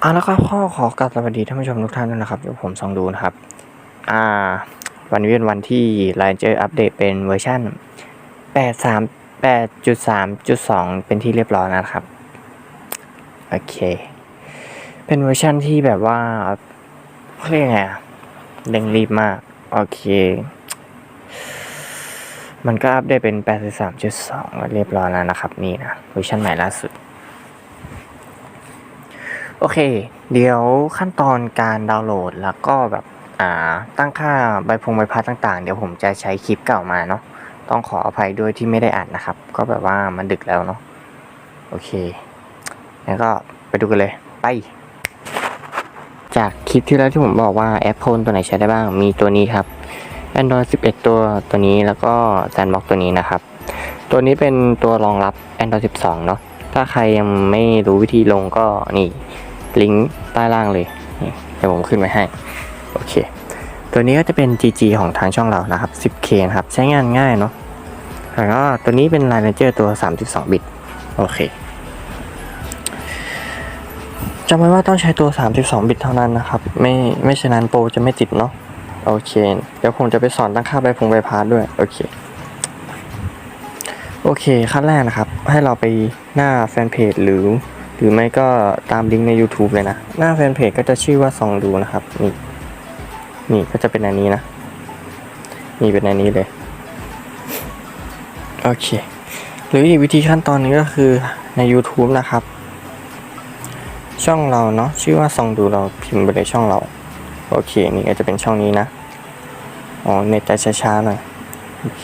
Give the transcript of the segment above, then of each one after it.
เอาแล้วก็ข้อขอกราบสวัสดีท่านผู้ชมทุกท่านนะครับเดี๋ยวผมส่องดูนะครับ อ่า วันนี้เป็นวันที่ l i เจออัปเดตเป็นเวอร์ชัน83 8.3.2 เป็นที่เรียบร้อยแล้วนะครับ โอเค เป็นเวอร์ชันที่แบบว่าเรียกไงเร่งรีบมาก โอเค มันก็อัปเดตเป็น 83.2 เรียบร้อยแล้วนะครับ นี่นะ เวอร์ชันใหม่ล่าสุด โอเค เดี๋ยวขั้นตอนการดาวน์โหลดแล้วก็แบบอ่าตั้งค่าใบพงใบพัดต่างๆ เดี๋ยวผมจะใช้คลิปเก่ามาเนาะต้องขออภัยด้วยที่ไม่ได้อัดนะครับ ก็แบบว่ามันดึกแล้วเนาะโอเคแล้วก็ไปดูกันเลยไป จากคลิปที่แล้วที่ผมบอกว่าแอปโฟนตัวไหนใช้ได้บ้างมีตัวนี้ครับ Android 11 ตัวตัวนี้แล้วก็ Sandbox ตัวนี้นะครับ ตัวนี้เป็นตัวรองรับ Android 12 เนาะถ้าใครยังไม่รู้วิธีลงก็นี่ ลิงก์ใต้ล่างเลยเดี๋ยวผมขึ้นไว้ให้ โอเค ตัวนี้ก็จะเป็น GG ของทางช่องเรานะครับ 10K นะครับ ใช้งานง่ายเนาะแล้วก็ตัวนี้เป็น Line Ranger ตัว 32 บิต โอเคจำไว้ว่าต้องใช้ตัว 32 บิตเท่านั้นนะครับ ไม่ไม่ฉะนั้นโปรจะไม่ติดเนาะโอเค เดี๋ยวผมจะไปสอนตั้งค่าใบพงใบพาสด้วย โอเค โอเคขั้นแรกนะครับ ให้เราไปหน้าแฟนเพจหรือ หรือไม่ก็ตามลิงก์ใน YouTube เลยนะ หน้าแฟนเพจก็จะชื่อว่าซองดูนะครับ นี่ นี่ก็จะเป็นอันนี้นะ นี่เป็นอันนี้เลย โอเค หรืออีกวิธีขั้นตอนนึงก็คือใน YouTube นะครับ ช่องเราเนาะชื่อว่าซองดูเราพิมพ์ไปเลยช่องเรา โอเค นี่ก็จะเป็นช่องนี้นะ อ๋อเน็ตจะช้าๆหน่อย โอเค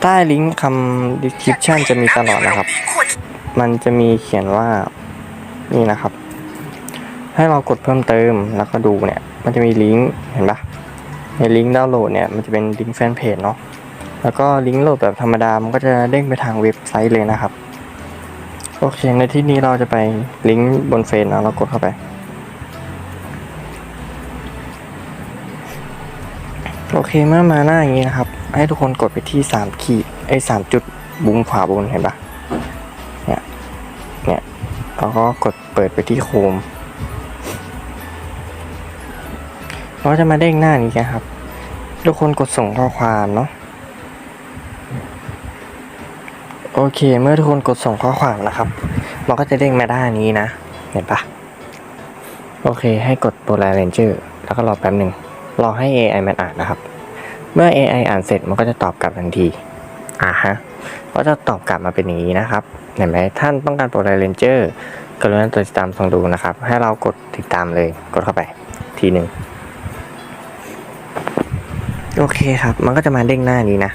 ใต้ลิงก์คำ description จะมีตลอดนะครับ มันจะมีเขียนว่านี่นะครับ ให้เรากดเพิ่มเติมแล้วก็ดูเนี่ย มันจะมีลิงก์เห็นปะในลิงก์ดาวน์โหลดเนี่ยมันจะเป็นลิงก์แฟนเพจเนาะแล้วก็ลิงก์โหลดแบบธรรมดา มันก็จะเด้งไปทางเว็บไซต์เลยนะครับ โอเค ในที่นี้เราจะไปลิงก์บนเฟซนะเรากดเข้าไป โอเคเมื่อมาหน้าอย่างนี้นะครับ ให้ทุกคนกดไปที่สามขีดไอ้สามจุดบุ้มขวาบนเห็นปะเนี่ยเนี่ย แล้วก็กดเปิดไปที่โคมเราจะมาเด้งหน้านี้นครับ ทุกคนกดส่งข้อความเนาะโอเค เมื่อทุกคนกดส่งข้อความนะครับ มันก็จะเด้งมาด้านนี้นะ เห็นปะโอเค ให้กดโปรไลนเรนเจอร์แล้วก็รอแป๊บหนึ่งรอให้ AI มันอ่านนะครับ เมื่อ AI อ่านเสร็จมันก็จะตอบกลับทันที อ่าฮะ ก็จะตอบกลับมาเป็นอย่างนี้นะครับเห็นไหมท่านต้องการโปรไลเรนเจอร์กรุณาติดตามส่องดูนะครับ ให้เรากดติดตามเลยกดเข้าไปทีหนึ่งโอเคครับ มันก็จะมาเด้งหน้านี้นะ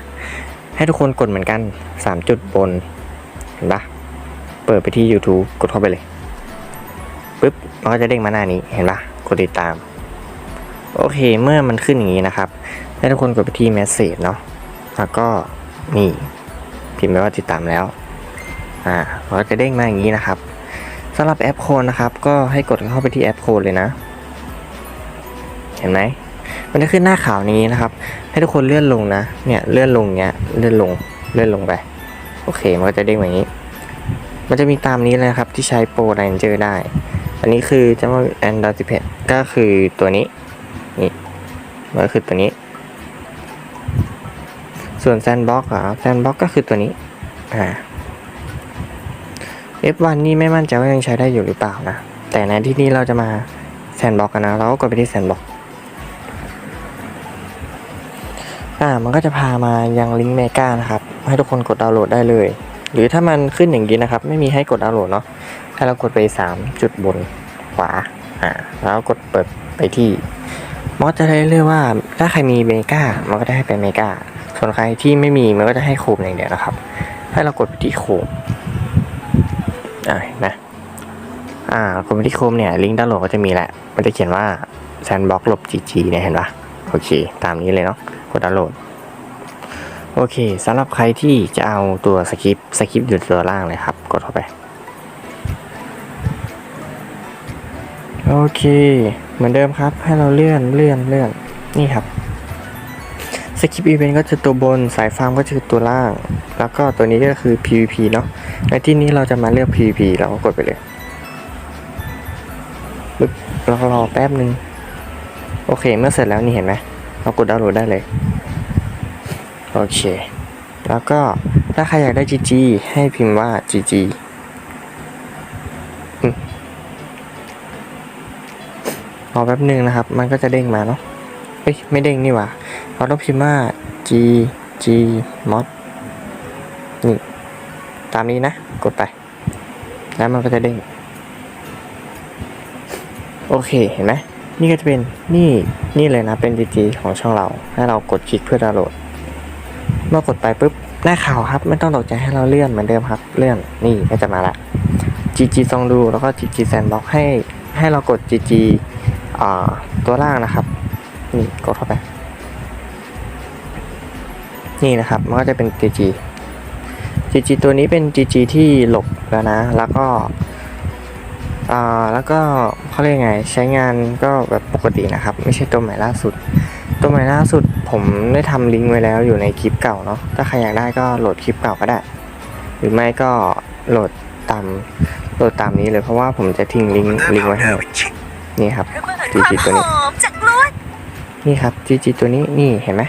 ให้ทุกคนกดเหมือนกัน 3 จุดบน เห็นปะเปิดไปที่ YouTube กดเข้าไปเลยปึ๊บมันก็จะเด้งมาหน้านี้เห็นปะกดติดตาม โอเคเมื่อมันขึ้นอย่างนี้นะครับ ให้ทุกคนกดไปที่ Message เนาะแล้วก็นี่ พิมพ์ไปว่าติดตามแล้วอ่ามันก็จะเด้งมาอย่างนี้นะครับสำหรับแอปโคนนะครับ ก็ให้กดเข้าไปที่แอปโคนเลยนะ เห็นไหมมันจะขึ้นหน้าข่าวนี้นะครับ ให้ทุกคนเลื่อนลงนะ เนี่ยเลื่อนลงเนี้ยเลื่อนลงเลื่อนลงไป โอเค มันก็จะเด้งแบบนี้ มันจะมีตามนี้เลยครับ ที่ใช้โปรไ a นเจอร์ได้ อันนี้คือจะว่า Android 11ก็คือตัวนี้ นี่มันก็คือตัวนี้ ส่วน Sandbox อะ Sandbox ก็คือตัวนี้อ่า F1 นี่ไม่มั่นใจว่ายังใช้ได้อยู่หรือเปล่านะ แต่ในที่นี้เราจะมา Sandbox กันนะ เราก็กดไปที่ Sandbox อ่า มันก็จะพามายังลิงก์เมกานะครับ ให้ทุกคนกดดาวน์โหลดได้เลย หรือถ้ามันขึ้นอย่างนี้นะครับ ไม่มีให้กดดาวน์โหลดเนาะ ให้เรากดไป 3 จุดบนขวา อ่า แล้วกดเปิดไปที่มันก็จะได้เรียกว่าถ้าใครมีเมกามันก็ได้ให้เป็นเมกา ส่วนใครที่ไม่มีมันก็จะให้โคมอย่างเดียวนะครับ ให้เรากดไปที่โคมอ่าเห็นไหมอ่ากดไปที่โคมเนี่ยลิงก์ดาวน์โหลดก็จะมีแหละ มันจะเขียนว่า sandbox ลบ gg เนี่ยเห็นปะโอเค ตามนี้เลยเนาะกดดาวน์โหลดโอเคสำหรับใครที่จะเอาตัวสคริปต์สคริปต์อยู่ตัวล่างเลยครับ กดเข้าไป โอเค เหมือนเดิมครับ ให้เราเลื่อนเลื่อนเลื่อนนี่ครับ สคริปต์อีเวนต์ก็จะตัวบนสายฟาร์มก็จะตัวล่าง แล้วก็ตัวนี้ก็คือ PVP เนาะในที่นี้เราจะมาเลือก PVP เราก็กดไปเลยปึ๊บเรารอแป๊บหนึ่งโอเค เมื่อเสร็จแล้วนี่เห็นไหมเรากดดาวน์โหลดได้เลย โอเค แล้วก็ถ้าใครอยากได้ GG ให้พิมพ์ว่า GG อืมรอแป๊บหนึ่งนะครับ มันก็จะเด้งมาเนาะ เอ้ย ไม่เด้งนี่หว่าเราต้องพิมพ์ว่า G G mod นี่ตามนี้นะ กดไป แล้วมันก็จะเด้ง โอเค เห็นไหม นี่ก็จะเป็น นี่ นี่เลยนะ เป็น GG ของช่องเรา ให้เรากดคลิกเพื่อดาวน์โหลด เมื่อกดไปปุ๊บได้าข่าวครับ ไม่ต้องตกใจให้เราเลื่อนเหมือนเดิมครับ เลื่อน นี่ก็จะมาละ GG ซองดู แล้วก็ GG Sandbox ให้ ให้เรากด GG อ่าตัวล่างนะครับ นี่กดเข้าไป นี่นะครับ มันก็จะเป็น GG GG ตัวนี้เป็น GG ที่หลบแล้วนะ แล้วก็อ่าแล้วก็เขาเรียกไงใช้งานก็แบบปกตินะครับ ไม่ใช่ตัวใหม่ล่าสุด ตัวใหม่ล่าสุดผมได้ทำลิงก์ไว้แล้วอยู่ในคลิปเก่าเนาะถ้าใครอยากได้ก็โหลดคลิปเก่าก็ได้ หรือไม่ก็โหลดตามโหลดตามนี้เลยเพราะว่าผมจะทิ้งลิงก์ลิงก์ไว้ให้นี่ครับระเบิดความ GG ตัวนี้ นี่ครับ GG ตัวนี้นี่เห็นไหม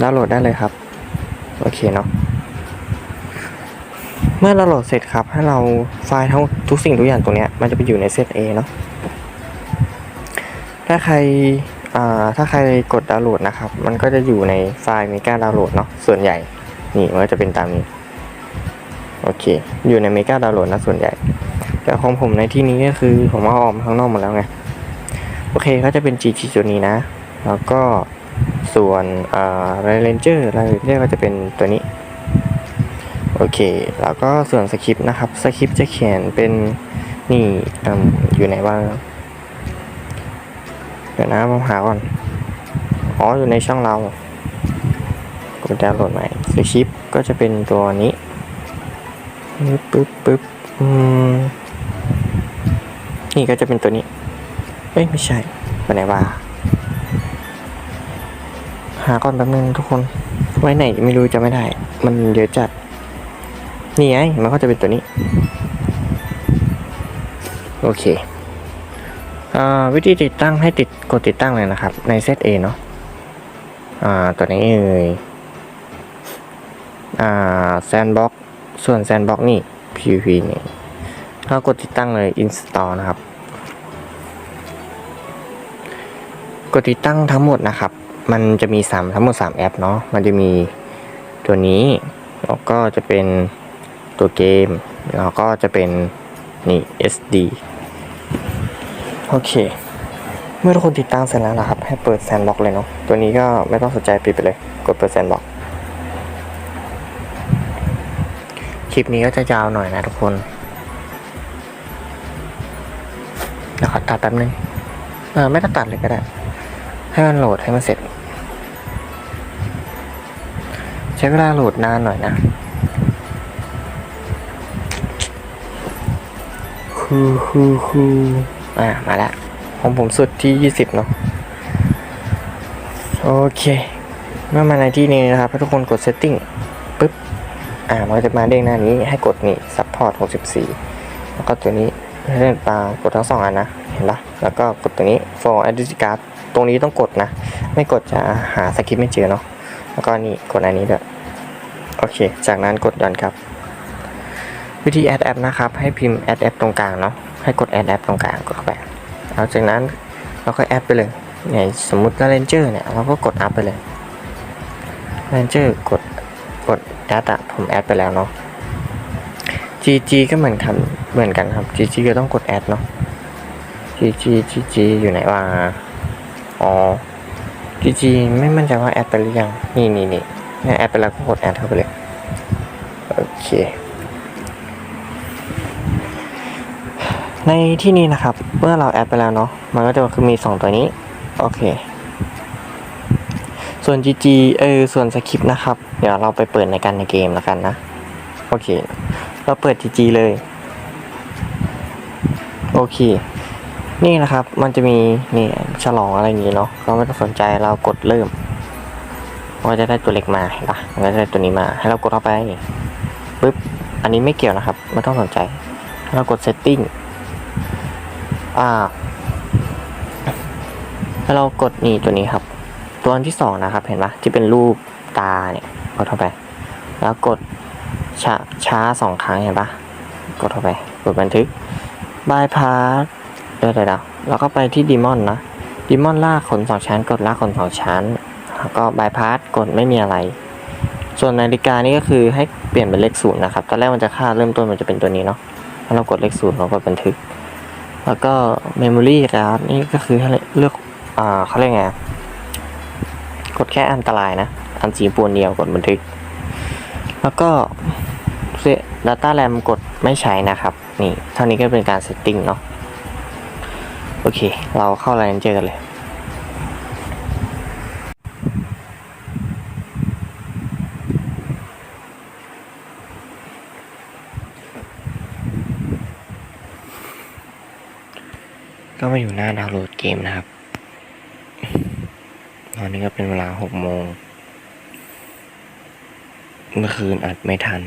ดาวน์โหลดได้เลยครับ โอเคเนาะเมื่อเราโหลดเสร็จครับ ให้เราไฟล์ทั้งทุกสิ่งทุกอย่างตรงนี้มันจะไปอยู่ในเซต A เนาะถ้าใครถ้าใครกดดาวน์โหลดนะครับ มันก็จะอยู่ในไฟล์เมกาดาวน์โหลดเนาะส่วนใหญ่ นี่มันก็จะเป็นตามนี้ โอเค อยู่ในเมกาดาวน์โหลดนะส่วนใหญ่ แต่ของผมในที่นี้ก็คือผมเอาออกมาข้างนอกหมดแล้วไง โอเคก็จะเป็น GG ตัวนี้นะ แล้วก็ส่วนเอ่า Ranger Ranger ก็จะเป็นตัวนี้ โอเค แล้วก็ส่วนสคริปต์นะครับ สคริปต์จะเขียนเป็นนี่ออยู่ไหนบ้าง เดี๋ยวนะผมหาก่อน อ๋อ อยู่ในช่องเรากดดาวน์โหลดใหม่สคริปต์ก็จะเป็นตัวนี้ ปึ๊บปึ๊บปึ๊บอืมนี่ก็จะเป็นตัวนี้ เอ้ยไม่ใช่ไปไหนว่าหาก่อนแป๊บนึงทุกคนไว้ไหนไม่รู้จะไม่ได้ มันเยอะจัด นี่ไงมันก็จะเป็นตัวนี้ โอเคอวิธีติดตั้งให้ติดกดติดตั้งเลยนะครับ ในเซต A เนาะตัวนี้เอ่ยอ่า Sandbox ส่วน Sandbox นี่ PVP นี่เรากดติดตั้งเลย install นะครับ กดติดตั้งทั้งหมดนะครับ มันจะมี 3 ทั้งหมด 3 แอปเนาะ มันจะมีตัวนี้ แล้วก็จะเป็นตัวเกม แล้วก็จะเป็นนี่ SD โอเค เมื่อทุกคนติดตั้งเสร็จแล้วนะครับ ให้เปิด Sandbox เลยเนาะ ตัวนี้ก็ไม่ต้องสนใจปิดไปเลย กดเปิด Sandbox คลิปนี้ก็จะยาวหน่อยนะทุกคนเดี๋ยวขอตัดแป๊บนึง เออไม่ต้องตัดเลยก็ได้ ให้มันโหลดให้มันเสร็จ ใช้เวลาโหลดนานหน่อยนะคือคือคืออ่ามาแล้วของผมสุดที่20เนาะโอเค เมื่อมาในที่นี้นะครับให้ทุกคนกด setting ปึ๊บ อ่า มันก็จะมาเด้งหน้านี้ให้กดนี่ support 64 แล้วก็ตัวนี้ให้เล่นปลากดทั้งสองอันนะ เห็นปะแล้วก็กดตัวนี้ for identity card ตรงนี้ต้องกดนะ ไม่กดจะหาสคริปต์ไม่เจอเนาะแล้วก็นี่กดอันนี้ด้วยโอเค จากนั้นกดดันครับ วิธี add app นะครับ ให้พิมพ์ add app ตรงกลางเนาะให้กด add app ตรงกลางกดเข้าไปหลังจากนั้นเราก็แอดไปเลยเนี่ยสมมุติว่า Ranger เนี่ยเราก็กดอัพไปเลย Ranger กดกดแอดอะผมแอดไปแล้วเนาะ GG ก็เหมือนกันเหมือนกันครับ GG ก็ต้องกดแอดเนาะ GG GG อยู่ไหนวะ อ๋อ GG ไม่มั่นใจว่าแอดไปหรือยัง นี่นี่นี่นี่แอดไปแล้วก็กดแอดเข้าไปเลย โอเค ในที่นี้นะครับ เมื่อเราแอดไปแล้วเนาะ มันก็จะคือมี 2 ตัวนี้ โอเค ส่วน GG เออ ส่วนสคริปต์นะครับ เดี๋ยวเราไปเปิดในกันในเกมแล้วกันนะ โอเค เราเปิด GG เลย โอเค นี่นะครับ มันจะมีนี่ฉลองอะไรอย่างงี้เนาะเราไม่ต้องสนใจเรากดเริ่มมันก็จะได้ตัวเล็กมาเห็นปะมันก็จะได้ตัวนี้มา ให้เรากดเข้าไปปุ๊บอันนี้ไม่เกี่ยวนะครับไม่ต้องสนใจเรากด setting อ่าถ้าเรากดนี่ตัวนี้ครับ ตัวที่สองนะครับ เห็นปะที่เป็นรูปตาเนี่ยกดเข้าไป แล้วกดช้าช้าสองครั้งเห็นปะกดเข้าไปกดบันทึกบายพาส เดี๋ยวเดี๋ยวเดี๋ยวแล้วก็ไปที่ดีมอนนะดีมอนลากขนสองชั้น กดลากขนสองชั้น แล้วก็บายพาสกดไม่มีอะไร ส่วนนาฬิกานี่ก็คือให้เปลี่ยนเป็นเลขศูนย์นะครับ ตอนแรกมันจะค่าเริ่มต้นมันจะเป็นตัวนี้เนาะถ้าเรากดเลขศูนย์เรากดบันทึก แล้วก็ memory ครับนี่ก็คือให้เลือกอ่าเขาเรียกไง กดแค่อันตรายนะอันสีปูนเดียวกดบันทึก แล้วก็ data RAM กดไม่ใช้นะครับ นี่เท่านี้ก็เป็นการ setting เนาะ โอเค เราเข้า Ranger กันเลยก็มาอยู่หน้าดาวน์โหลดเกมนะครับ ตอนนี้ก็เป็นเวลาหกโมง เมื่อคืนอัดไม่ทัน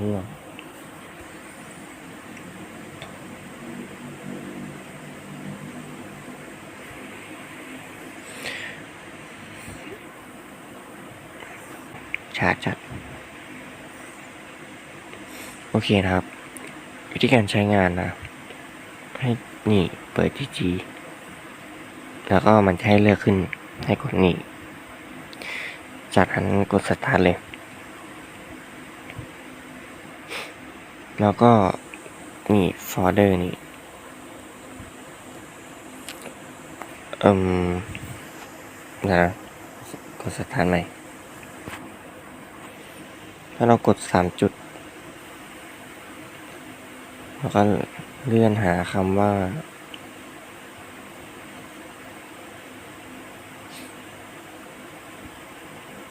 ง่วง ชาร์จจัด โอเคนะครับ วิธีการใช้งานนะ ให้นี่เปิดที่ G แล้วก็มันจะให้เลือกขึ้นให้กดนี่ จากนั้นกดสตาร์ทเลย แล้วก็นี่โฟลเดอร์นี่เอืมนะกดสตาร์ทใหม่ แล้วเรากดสามจุด แล้วก็เลื่อนหาคำว่า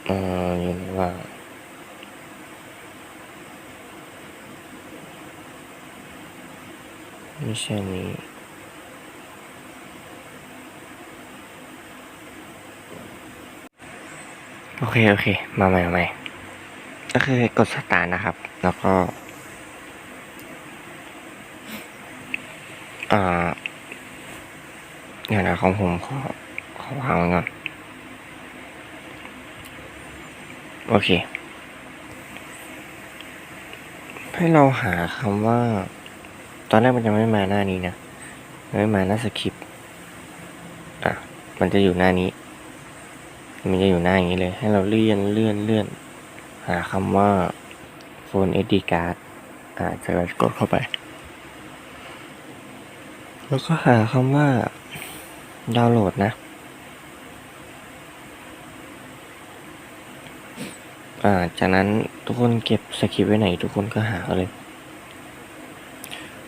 เอ่อยู่ไหนว่าไม่ใช่นี้โอเค โอเค มาใหม่มาใหม่ ก็คือกดสตาร์นะครับ แล้วก็อ่าเดี๋ยวนะของผมขอขอวางไว้ก่อนโอเค ให้เราหาคำว่า ตอนแรกมันจะไม่มาหน้านี้นะไม่มาหน้าสคริปต์อะ มันจะอยู่หน้านี้ มันจะอยู่หน้าอย่างนี้เลย ให้เราเลื่อนเลื่อนเลื่อน หาคำว่า phone SD card อ่าจะกดเข้าไป แล้วก็หาคำว่าดาวน์โหลดนะ อ่า จากนั้นทุกคนเก็บสคริปต์ไว้ไหน ทุกคนก็หาเอาเลย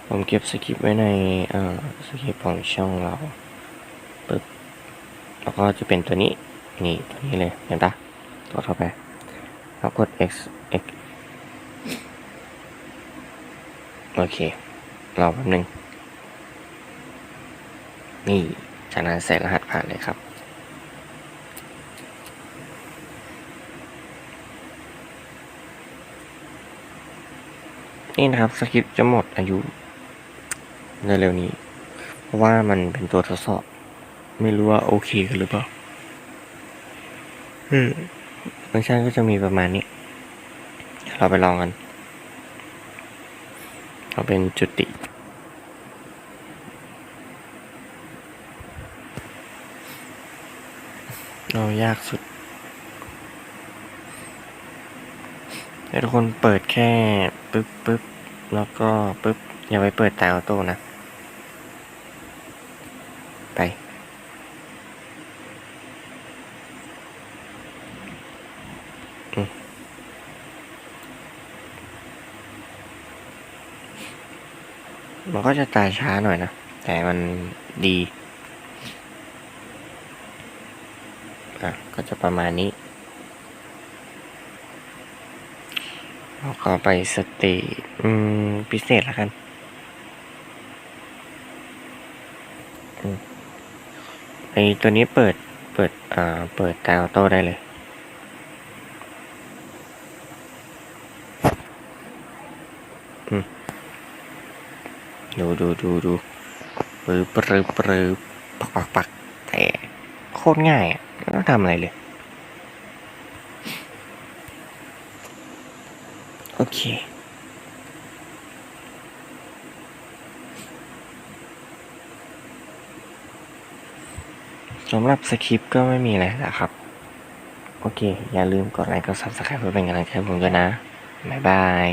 ผมเก็บสคริปต์ไว้ในอ่าสคริปต์ของช่องเราปึ๊บแล้วก็จะเป็นตัวนี้ นี่ตัวนี้เลย เห็นปะกดเข้าไป แล้วกด x x โอเค รอแป๊บนึง นี่จากนั้นใส่รหัสผ่านเลยครับ นี่นะครับสคริปต์จะหมดอายุในเร็วๆนี้ เพราะว่ามันเป็นตัวทดสอบ ไม่รู้ว่าโอเคกันหรือเปล่า อืม ฟังก์ชันก็จะมีประมาณนี้ เราไปลองกัน เราเป็นจุติ เรายากสุดให้ทุกคนเปิดแค่ปึ๊บปึ๊บแล้วก็ปึ๊บ อย่าไปเปิดแต่ออโต้นะ ไป มันก็จะตายช้าหน่อยนะ แต่มันดีอะก็จะประมาณนี้แล้วก็ไปสตจอืม พิเศษแล้วกันอืมไอตัวนี้เปิด เปิด อ่า เปิดแต่ออโต้ได้เลย อืม น ดูดูดูดูปึ๊บปรึบปรึบปักปักปักแต่โคตรง่ายอะไม่ต้องทำอะไรเลย โอเคสำหรับสคริปต์ก็ไม่มีอะไรนะครับ โอเค อย่าลืมกดไลค์กด subscribe เพื่อเป็นกำลังใจให้ผมด้วยนะ บ๊ายบาย